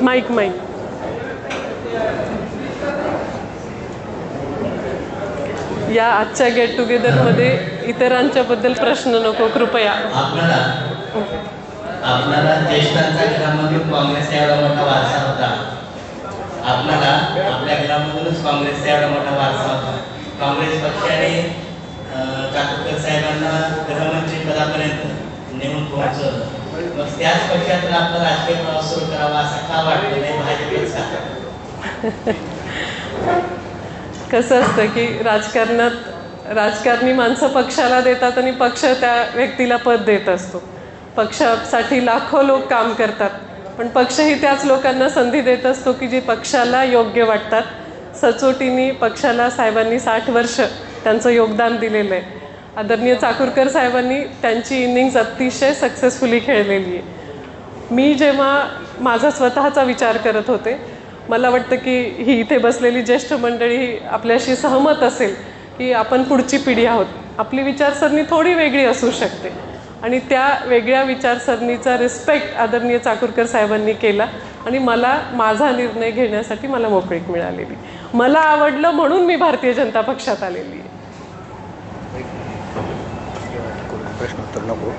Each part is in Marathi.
माईक माईक या आजच्या गेट टुगेदरमध्ये इतरांच्या बद्दल प्रश्न नको कृपया. आपल्याला आपल्याला ज्येष्ठांचा घरामधून काँग्रेसचा एवढा मोठा वारसा होता. आपल्याला आपल्या घरामधूनच काँग्रेसचा एवढा मोठा वारसा होता. काँग्रेस पक्षाने काकोडकर साहेबांना गृहमंत्री पदापर्यंत नेऊन पोहोचवलं. मग त्याच पक्षातून आपला राजकीय प्रवास सुरू करावा असा का वाटलं नाही भाजपच का? कसं असतं की राजकारणात राजकारणी माणसं पक्षाला देतात आणि पक्ष त्या व्यक्तीला पद देत असतो. पक्षासाठी लाखो लोक काम करतात पण पक्षही त्याच लोकांना संधी देत असतो की जे पक्षाला योग्य वाटतात. सचोटीने पक्षाला साहेबांनी साठ वर्ष त्यांचं योगदान दिलेलं आहे. आदरणीय चाकूरकर साहेबांनी त्यांची इनिंग्स अतिशय सक्सेसफुली खेळलेली आहे. मी जेव्हा माझा स्वतःचा विचार करत होते मला वाटतं की ही इथे बसलेली ज्येष्ठ मंडळी ही आपल्याशी सहमत असेल की आपण पुढची पिढी आहोत. आपली विचारसरणी थोडी वेगळी असू शकते. आणि त्या वेगळ्या विचारसरणीचा रिस्पेक्ट आदरणीय चाकूरकर साहेबांनी केला आणि मला माझा निर्णय घेण्यासाठी मला मोकळीक मिळालेली. मला आवडलं म्हणून मी भारतीय जनता पक्षात आलेली प्रश्नोत्तर नको.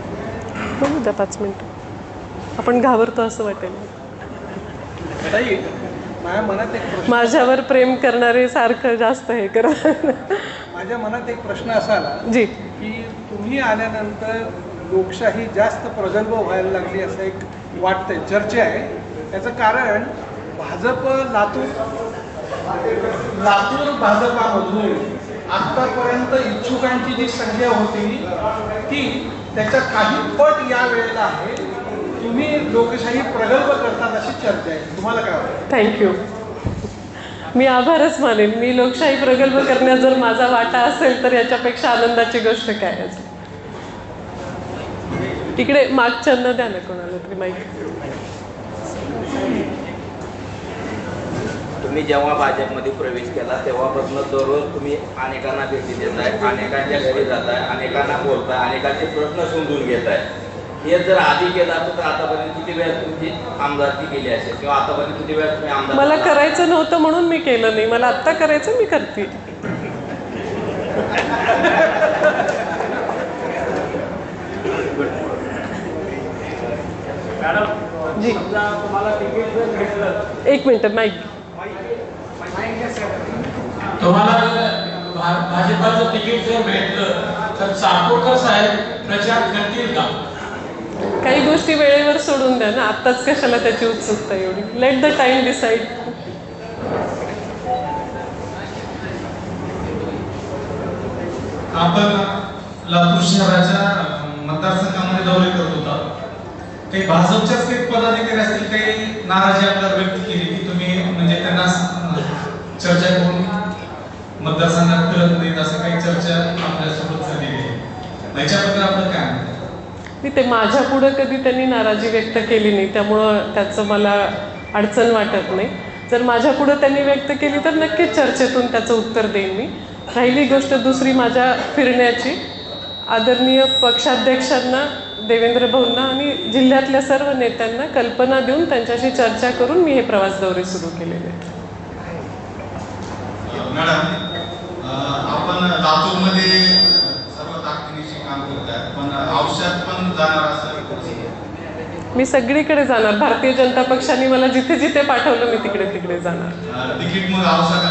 बघू द्या पाच मिनटं. आपण घाबरतो असं वाटेल. ताई माझ्या मनात एक प्रश्न माझ्यावर प्रेम करणारे सारखं जास्त हे करत माझ्या मनात एक प्रश्न असा आला जी. की तुम्ही आल्यानंतर लोकशाही जास्त प्रगल्भ व्हायला लागली असं एक वाटतंय चर्चा आहे. त्याचं कारण भाजप लातूर लातूर भाजपामधून आत्तापर्यंत इच्छुकांची जी संख्या होती ती त्याच्या काही पट या वेळेला आहे तुम्ही लोकशाही प्रगल्भ करतात अशी चर्चा आहे. तुम्हाला काय वाटतं? थँक्यू मी आभारच मानेन. मी लोकशाही प्रगल्भ करण्यात जर माझा वाटा असेल तर याच्यापेक्षा आनंदाची गोष्ट काय असेल इकडे मागच्यांना द्या ना कोणाला तरी माहिती तुम्ही जेव्हा भाजपमध्ये प्रवेश केला तेव्हापासून दररोज तुम्ही अनेकांना भेटी देताय अनेकांच्या घरी जाताय अनेकांना बोलताय अनेकांचे प्रश्न समजून घेताय. हे जर आधी केलं असतं तर आतापर्यंत किती वेळा तुमची आमदारकी केली असेल? किंवा आतापर्यंत किती वेळा तुम्ही आमदार मला? करायचं नव्हतं म्हणून मी केलं नाही. मला आत्ता करायचं मी करते. जी. एक मिनिट माईक. तुम्हाला भाजपाचं तिकीट जर भेटलं तर चाकोरकर साहेब प्रचार करतील का? काही गोष्टी वेळेवर सोडून द्या ना. आत्ताच कशाला त्याची उत्सुकता एवढी? लेट द टाइम डिसाईड आपण लातूर शहराच्या मतदारसंघामध्ये दौरे करत होता. काही भाजपच्याच काही पदाधिकारी असतील काही नाराजी आपल्याला व्यक्त केली की तुम्ही म्हणजे त्यांना चर्चा करून मतदारसंघात फिरत नाहीत असं काही चर्चा आपल्यासोबत झालेली आहे. याच्याबद्दल आपलं काय? मी ते माझ्या पुढं कधी त्यांनी नाराजी व्यक्त केली नाही त्यामुळं त्याचं मला अडचण वाटत नाही. जर माझ्या पुढं त्यांनी व्यक्त केली तर नक्कीच चर्चेतून त्याचं उत्तर देईन मी. राहिली गोष्ट दुसरी माझ्या फिरण्याची. आदरणीय पक्षाध्यक्षांना देवेंद्र भाऊंना आणि जिल्ह्यातल्या सर्व नेत्यांना कल्पना देऊन त्यांच्याशी चर्चा करून मी हे प्रवास दौरे सुरू केलेले आहेत. आपण लातूरमध्ये सर्व ताकदीनिशी काम करताय पण औषध पण जाणार असं मी सगळीकडे जाणार. भारतीय जनता पक्षाने मला जिथे जिथे पाठवलं मी तिकडे तिकडे जाणार. तिकीट मग औषध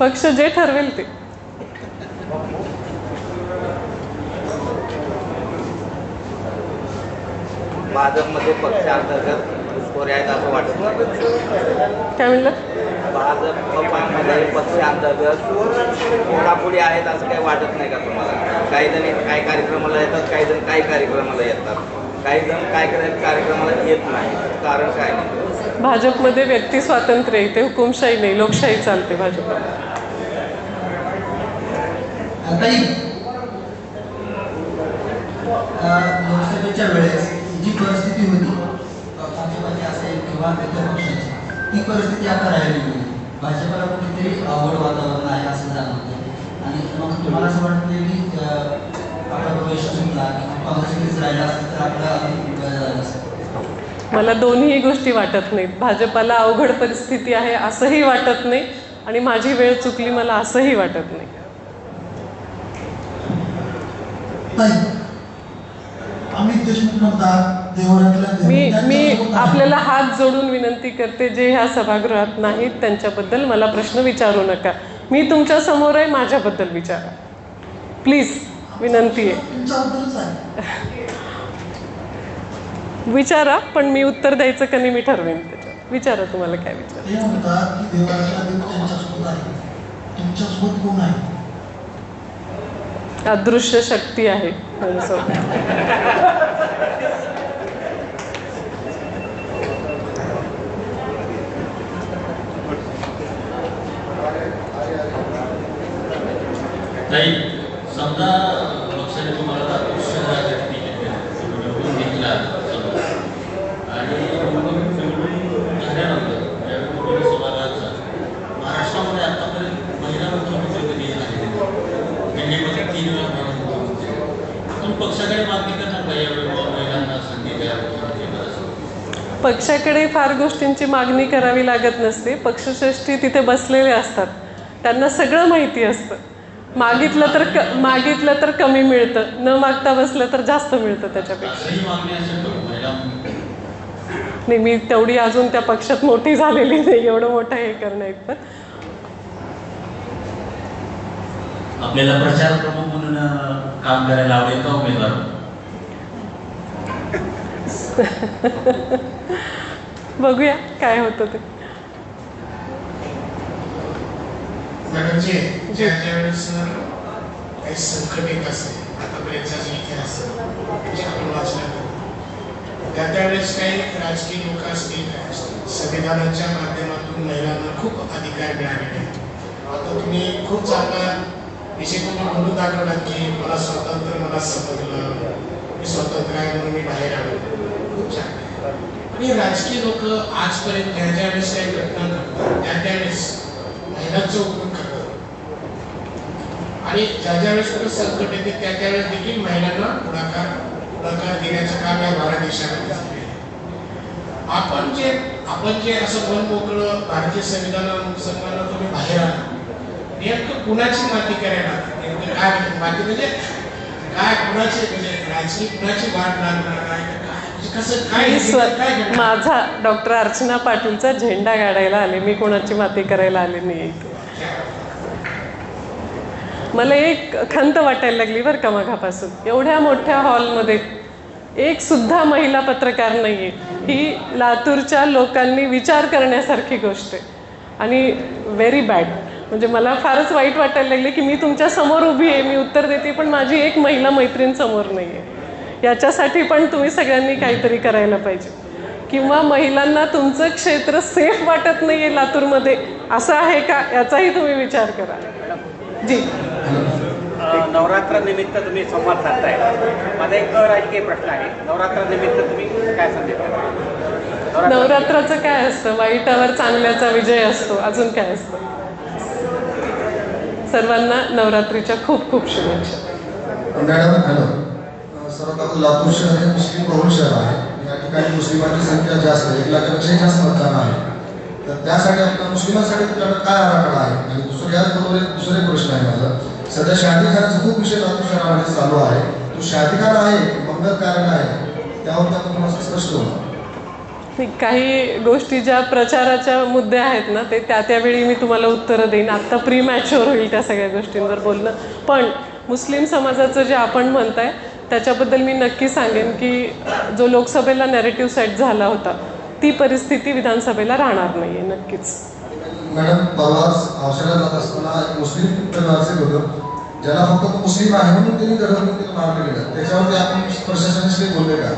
पक्ष जे ठरवेल ते. भाजपमध्ये पक्षांतर्गत घुसखोरी आहेत असं वाटत नाही. काय म्हणलं? भाजपमध्ये पक्षांतर्गत फोडाफोडी आहेत असं काही वाटत नाही का तुम्हाला? काही जण काही कार्यक्रमाला येतात काही जण काही कार्यक्रमाला येतात. काही जण काय कार्यक्रमाला येत नाही. कारण काय नाही? भाजपमध्ये व्यक्ती स्वातंत्र्य आहे ते हुकुमशाही नाही लोकशाही चालते ताई लोकसभेच्या वेळेस जी परिस्थिती होती किंवा इतर पक्षाची ती परिस्थिती आता राहिली नाही भाजपाला कुठेतरी आवड वातावरण आहे असं जाणवतं आणि मग तुम्हाला असं वाटतं की आपला प्रवेश सुटला किंवा काँग्रेसमध्येच राहिला असेल तर आपला मला दोन्ही गोष्टी वाटत नाहीत. भाजपाला अवघड परिस्थिती आहे असंही वाटत नाही आणि माझी वेळ चुकली मला असंही वाटत नाही. नाही. अमित देशमुख म्हणतात मी मी. आपल्याला हात जोडून विनंती करते जे ह्या सभागृहात नाहीत त्यांच्याबद्दल मला प्रश्न विचारू नका. मी तुमच्यासमोर आहे माझ्याबद्दल विचारा. प्लीज विनंती आहे. विचारा पण मी उत्तर द्यायचं का नाही मी ठरवेन त्याच्यात. विचारा तुम्हाला काय विचार. अदृश्य शक्ती आहे ताई समजा पक्षाने तुम्हाला शहरासाठी तिकीट घेतला आणि झाल्यानंतर समाजाचा महाराष्ट्रामध्ये आतापर्यंत महिला मुख्यमंत्री दिल्लीमध्ये तीन वेळा मुख्यमंत्री पण पक्षाकडे मागणी करणार का यावेळी महिलांना संधी द्या पक्षाकडे फार गोष्टींची मागणी करावी लागत नसते. पक्षश्रेष्ठी तिथे बसलेले असतात. त्यांना सगळं माहिती असतं. मागितलं तर क मागितलं तर कमी मिळतं. न मागता बसलं तर जास्त मिळतं त्याच्यापेक्षा. नाही मी तेवढी अजून त्या पक्षात मोठी झालेली नाही एवढं मोठं हे करणं इतपत आपल्याला प्रचार प्रमुख म्हणून काम करायला आवडेल का उमेदवार? बघूया काय होतं ते. म्हणजे मॅडम जे ज्या ज्या वेळेस काही संकट येत असते आतापर्यंतचा जो इतिहास जे आपण वाचला त्या त्यावेळेस काही राजकीय लोक असतील संविधानाच्या माध्यमातून महिलांना खूप अधिकार मिळालेले आहेत. आता तुम्ही खूप चांगला विषय तुम्ही बोलून दाखवला की मला स्वातंत्र्य मला समजलं. मी स्वतंत्र आहे म्हणून मी बाहेर आलो. खूप छान. आणि राजकीय लोक आजपर्यंत ज्या ज्या वेळेस काही घटना घडतात त्या त्यावेळेस महिलांचा उपयोग करतात आणि ज्या ज्या वेळेस संकट येते त्या त्यावेळेस देखील महिलांना पुढाकार पुढाकार देण्याचं काम या भारत देशामध्ये. आपण जे आपण जे असं मन मोकळं भारतीय संविधान अनुसंधानाला तुम्ही बाहेर आला नेमकं कुणाची माती करायला? नेमकं काय म्हणजे माती म्हणजे काय कुणाची म्हणजे राजकीय कुणाची वाट लागणार आहे? काय म्हणजे? माझा डॉक्टर अर्चना पाटीलचा झेंडा गाडायला आले. मी कोणाची माती करायला आले नाही मला एक खंत वाटायला लागली बरं का मघापासून. एवढ्या मोठ्या हॉलमध्ये एक सुद्धा महिला पत्रकार नाही आहे ही लातूरच्या लोकांनी विचार करण्यासारखी गोष्ट आहे. आणि व्हेरी बॅड म्हणजे मला फारच वाईट वाटायला लागले की मी तुमच्यासमोर उभी आहे मी उत्तर देते पण माझी एक महिला मैत्रीण समोर नाही आहे याच्यासाठी पण तुम्ही सगळ्यांनी काहीतरी करायला पाहिजे. किंवा महिलांना तुमचं क्षेत्र सेफ वाटत नाही आहे लातूरमध्ये. असं आहे का? याचाही तुम्ही विचार करा. जी. नवरात्रानिमित्त तुम्ही संवाद साधताय. माझा एक राजकीय प्रश्न आहे. नवरात्रानिमित्त तुम्ही काय देता? नवरात्राचं काय असतं? वाईटावर चांगल्याचा विजय असतो. अजून काय असतं? सर्वांना नवरात्रीच्या खूप खूप शुभेच्छा. Madam hello. सर्वात अगोदर लातूर शहर हे मुस्लिम बहुल शहर आहे. या ठिकाणी मुस्लिमांची संख्या जास्त आहे. एक लाखापेक्षाही जास्त मतदान आहे. तर त्यासाठी आपल्या मुस्लिमांसाठी तुमच्याकडे काय आराखडा आहे? आणि दुसरं याचबरोबर एक दुसरे प्रश्न आहे माझा. सध्या शादीखानाचा खूप विषय लातूर शहरामध्ये चालू आहे. तो शादीखाना आहे मंगल कारण आहे. त्यावर आपण स्पष्ट होणार. काही गोष्टी ज्या प्रचाराच्या मुद्दे आहेत ना ते त्या त्यावेळी मी तुम्हाला उत्तरं देईन. आत्ता प्री मॅच्युअर होईल त्या सगळ्या गोष्टींवर बोलणं. पण मुस्लिम समाजाचं जे आपण म्हणताय त्याच्याबद्दल मी नक्की सांगेन की जो लोकसभेला नॅरेटिव्ह सेट झाला होता ती परिस्थिती विधानसभेला राहणार नाही आहे नक्कीच. मॅडम परवाच औषधात जात असताना एक मुस्लिम परिवारचे होतं ज्याला फक्त मुस्लिम आहे म्हणून त्यांनी त्याला मारलं गेलं त्याच्यावरती आपण प्रशासनाशी बोलले का?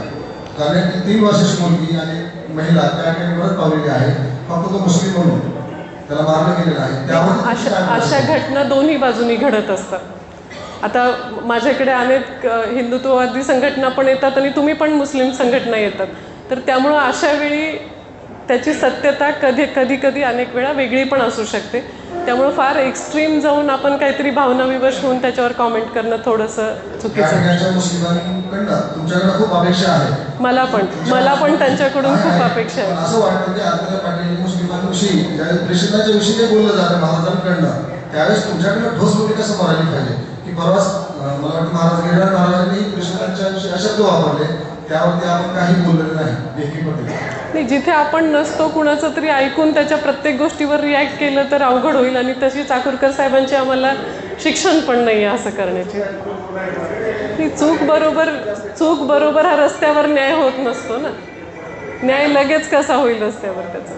कारण एक तीन वर्षाची मुलगी आणि महिला त्या ठिकाणी पावलेली आहे. फक्त तो मुस्लिम म्हणून त्याला मारलं गेलेलं आहे. त्यावर अशा? घटना दोन्ही बाजूनी घडत असतात. आता माझ्याकडे अनेक हिंदुत्ववादी संघटना पण येतात आणि तुम्ही पण मुस्लिम संघटना येतात. तर त्यामुळं अशा वेळी त्याची सत्यता कधी कधी कधी अनेक वेळा वेगळी पण असू शकते. त्यामुळे फार एक्स्ट्रीम जाऊन आपण काहीतरी भावनाविवश होऊन त्याच्यावर कॉमेंट करणं थोडंसं चुकीचं आहे. ठिकाणच्या मुस्लिमांकडनं तुमच्याकडे खूप अपेक्षा आहे. मला पण. मला पण त्यांच्याकडून खूप अपेक्षा आहे. त्यावेळेस तुमच्याकडनं ठोस भूमिका समोर आली पाहिजे. की परवाच मला वाटतं महाराज गिरिराज महाराजांनी विषयी अशब्द वापरले. त्यावरती आपण काही बोललेलं नाही नाही जिथे आपण नसतो कुणाचं तरी ऐकून त्याच्या प्रत्येक गोष्टीवर रिॲक्ट केलं तर अवघड होईल आणि तशी चाकूरकर साहेबांची आम्हाला शिक्षण पण नाही आहे असं करण्याची. ती चूक बरोबर चूक बरोबर हा रस्त्यावर न्याय होत नसतो ना. न्याय लगेच कसा होईल रस्त्यावर त्याचा?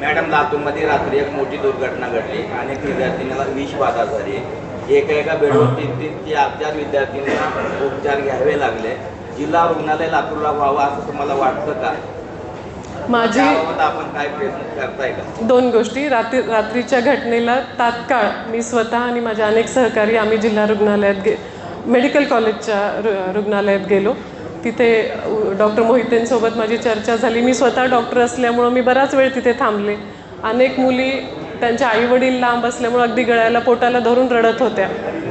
मॅडम लातूरमध्ये रात्री एक मोठी दुर्घटना घडली अनेक विद्यार्थिनीला विष बाधा झाली. एका एका बेडवर तीन तीन चार चार विद्यार्थ्यांना उपचार घ्यावे लागले. जिल्हा रुग्णालय लातूरला व्हावं असं तुम्हाला वाटतं का? माझी आपण काय प्रयत्न करताय का? दोन गोष्टी. रात्री रात्रीच्या घटनेला तात्काळ मी स्वतः आणि माझे अनेक सहकारी आम्ही जिल्हा रुग्णालयात गे मेडिकल कॉलेजच्या रु रुग्णालयात गेलो. तिथे डॉक्टर मोहितेंसोबत माझी चर्चा झाली. मी स्वतः डॉक्टर असल्यामुळं मी बराच वेळ तिथे थांबले. अनेक मुली त्यांच्या आईवडील लांब असल्यामुळं अगदी गळ्याला पोटाला धरून रडत होत्या.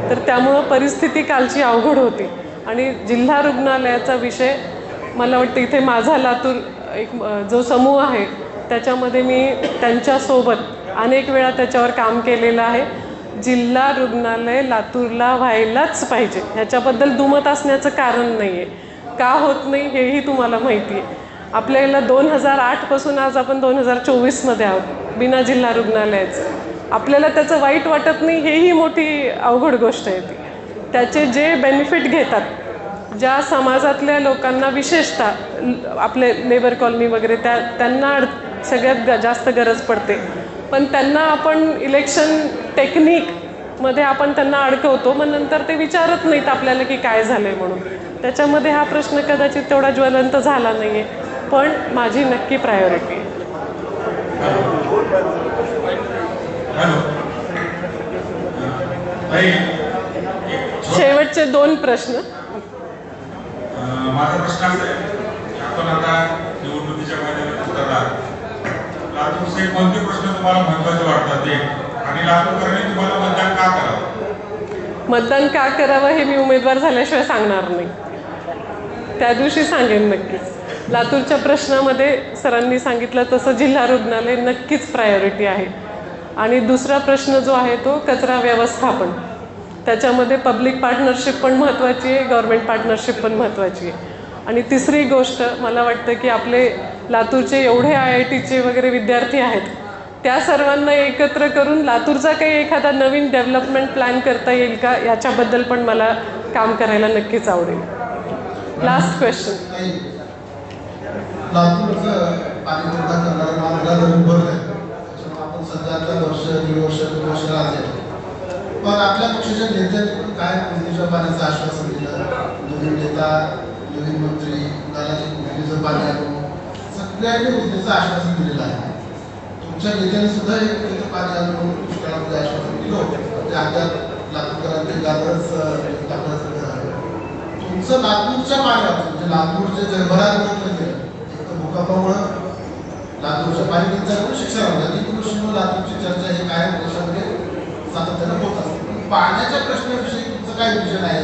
तर त्यामुळं परिस्थिती कालची अवघड होती. आणि जिल्हा रुग्णालयाचा विषय मला वाटतं इथे माझा लातूर एक जो समूह आहे त्याच्यामध्ये मी त्यांच्यासोबत अनेक वेळा त्याच्यावर काम केलेलं आहे. जिल्हा रुग्णालय लातूरला व्हायलाच पाहिजे. ह्याच्याबद्दल दुमत असण्याचं कारण नाही आहे का होत नाही हेही तुम्हाला माहिती आहे आपल्याला दोन हजार आठपासून आज आपण दोन हजार चोवीसमध्ये आहोत बिना जिल्हा रुग्णालयाचं. आपल्याला त्याचं वाईट वाटत नाही हेही मोठी अवघड गोष्ट आहे ती. त्याचे जे बेनिफिट घेतात ज्या समाजातल्या लोकांना विशेषतः आपले लेबर कॉलनी वगैरे त्या त्यांना अड- सगळ्यात ग- जास्त गरज पडते. पण त्यांना आपण इलेक्शन टेक्निकमध्ये आपण त्यांना अडकवतो मग नंतर ते विचारत नाहीत आपल्याला की काय झालं आहे म्हणून. त्याच्यामध्ये हा प्रश्न कदाचित तेवढा ज्वलंत झाला नाही आहे पण माझी नक्की प्रायोरिटी आहे. शेवटचे दोन प्रश्न. माझा प्रश्न असा आहे आपण आता निवडणुकीच्या मैदानात उतरलात. लातूरचे कोणते प्रश्न तुम्हाला महत्त्वाचे वाटतात ते? आणि लातूरकरांनी तुम्हाला मतदान का करावं? मतदान का करावं हे मी उमेदवार झाल्याशिवाय सांगणार नाही. त्या दिवशी सांगेन नक्कीच. लातूरच्या प्रश्नामध्ये सरांनी सांगितलं तसं जिल्हा रुग्णालय नक्कीच प्रायोरिटी आहे. आणि दुसरा प्रश्न जो आहे तो कचरा व्यवस्थापन. त्याच्यामध्ये पब्लिक पार्टनरशिप पण महत्त्वाची आहे गव्हर्मेंट पार्टनरशिप पण महत्त्वाची आहे. आणि तिसरी गोष्ट मला वाटतं की आपले लातूरचे एवढे आय आय टीचे वगैरे विद्यार्थी आहेत त्या सर्वांना एकत्र करून लातूरचा काही एखादा नवीन डेव्हलपमेंट प्लॅन करता येईल का? याच्याबद्दल पण मला काम करायला नक्कीच आवडेल. लास्ट क्वेश्चन काही पण आपल्या पक्षाच्या नेत्यांकडून काय मुलीच्या पाण्याचं आश्वासन दिलं नवीन नेता नवीन मंत्री दादाजी कुठलीचं पाणी आणून सगळ्यांनी मुलीचं आश्वासन दिलेलं आहे. तुमच्या नेत्याने सुद्धा एक मुलीचं पाणी आणून दुष्काळामध्ये आश्वासन दिलं ते अद्याप लातूरकरांचे गाजरच टाकण्याचं आहे. तुमचं लातूरच्या पाण्यावर म्हणजे लातूरचे जगभरात ओळखलं गेलं एक तर भूकंपामुळं लातूरच्या पाणी शिक्षण शिक्षणामध्ये आणि कृषीमुळे लातूरची चर्चा ही कायम देशामध्ये सातत्यानं होत असते. पाण्याच्या प्रश्नाविषयी तुमचं काय विजन आहे?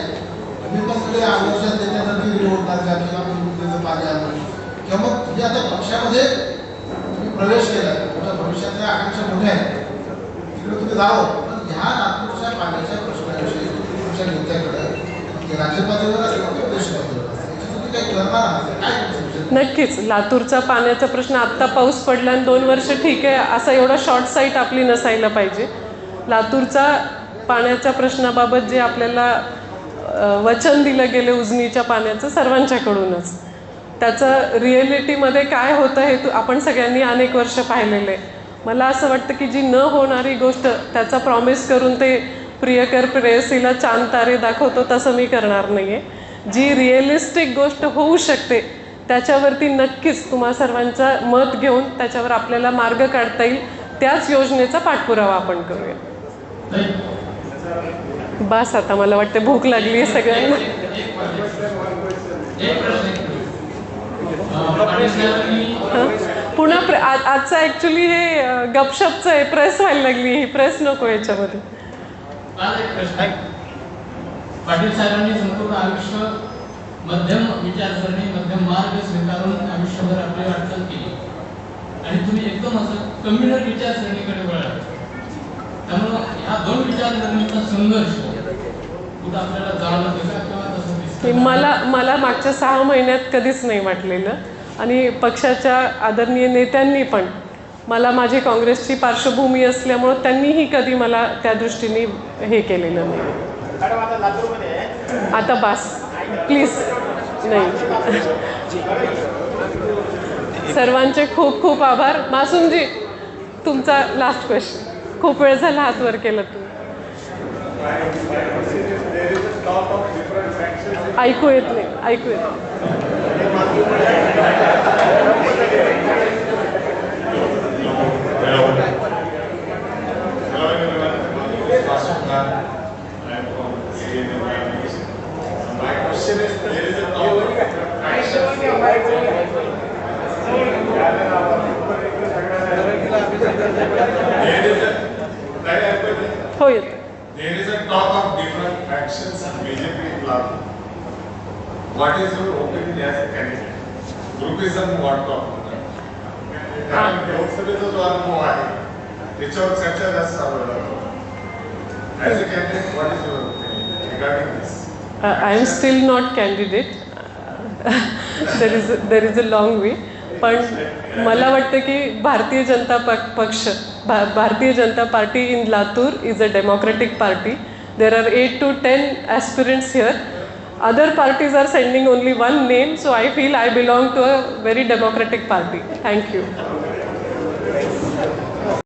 तुम्ही पण कडे आवर्षात देण्यासाठी निवडणार का किंवा आपण मुद्द्याचं पाणी आणून? किंवा मग तुम्ही आता पक्षामध्ये तुम्ही प्रवेश केला तुमच्या भविष्यातल्या आकांक्षा मोठ्या आहेत. तिकडे तुम्ही जावं. पण ह्या नागपूरच्या पाण्याच्या प्रश्नाविषयी तुमच्या नेत्याकडे म्हणजे राज्य पातळीवर असेल किंवा देश पातळीवर असेल याच्यासाठी काही करणार आहात काय तुमचं नक्कीच. लातूरचा पाण्याचा प्रश्न आत्ता पाऊस पडला आणि दोन वर्ष ठीक आहे असा एवढा शॉर्ट साईट आपली नसायला पाहिजे. लातूरचा पाण्याच्या प्रश्नाबाबत जे आपल्याला वचन दिलं गेलं उजनीच्या पाण्याचं सर्वांच्याकडूनच. त्याचं रिॲलिटीमध्ये काय होतं हे तू आपण सगळ्यांनी अनेक वर्ष पाहिलेलं आहे. मला असं वाटतं की जी न होणारी गोष्ट त्याचा प्रॉमिस करून ते प्रियकर प्रेयसीला चांद तारे दाखवतो तसं मी करणार नाही आहे जी रिअलिस्टिक गोष्ट होऊ शकते त्याच्यावरती नक्कीच तुम्हा सर्वांचं मत घेऊन त्याच्यावर आपल्याला मार्ग काढता येईल. त्याच योजनेचा पाठपुरावा आपण करूया. बस आता मला वाटतं भूक लागली आहे सगळ्यांना. पुन्हा प्रे आ- आजचं ॲक्च्युली हे अं, गपशपचं आहे प्रेस व्हायला लागली ही प्रेस नको याच्यामध्ये. पाटील साहेबांनी संपूर्ण आयुष्य मध्यम विचारसरणी मध्यम मार्ग स्वीकारून आयुष्यभर आपली वाटचाल केली. आणि तुम्ही एकदम असं कम्युनल विचारसरणीकडे वळला त्यामुळं ह्या दोन विचारसरणीचा संघर्ष कुठं आपल्याला जाणवत का किंवा तसं दिसतं मला मला मागच्या सहा महिन्यात कधीच नाही वाटलेलं. आणि पक्षाच्या आदरणीय नेत्यांनी पण. मला माझी काँग्रेसची पार्श्वभूमी असल्यामुळं त्यांनीही कधी मला त्या दृष्टीने हे केलेलं नाही. आता आता बास. प्लीज. नाही. सर्वांचे खूप खूप आभार. मासूमजी तुमचा लास्ट क्वेश्चन खूप वेळ झाला हात वर केलं तू. ऐकू येत नाही ऐकू येत नको आहे. त्याच्यावर चर्चा जास्त चालू As I am still not candidate there is there is a long way पण मला वाटतं की भारतीय जनता पक्ष भा Bharatiya Janata party in Latur is a democratic party there are eight to ten aspirants here other parties are sending only one name so I feel I belong to a very democratic party thank you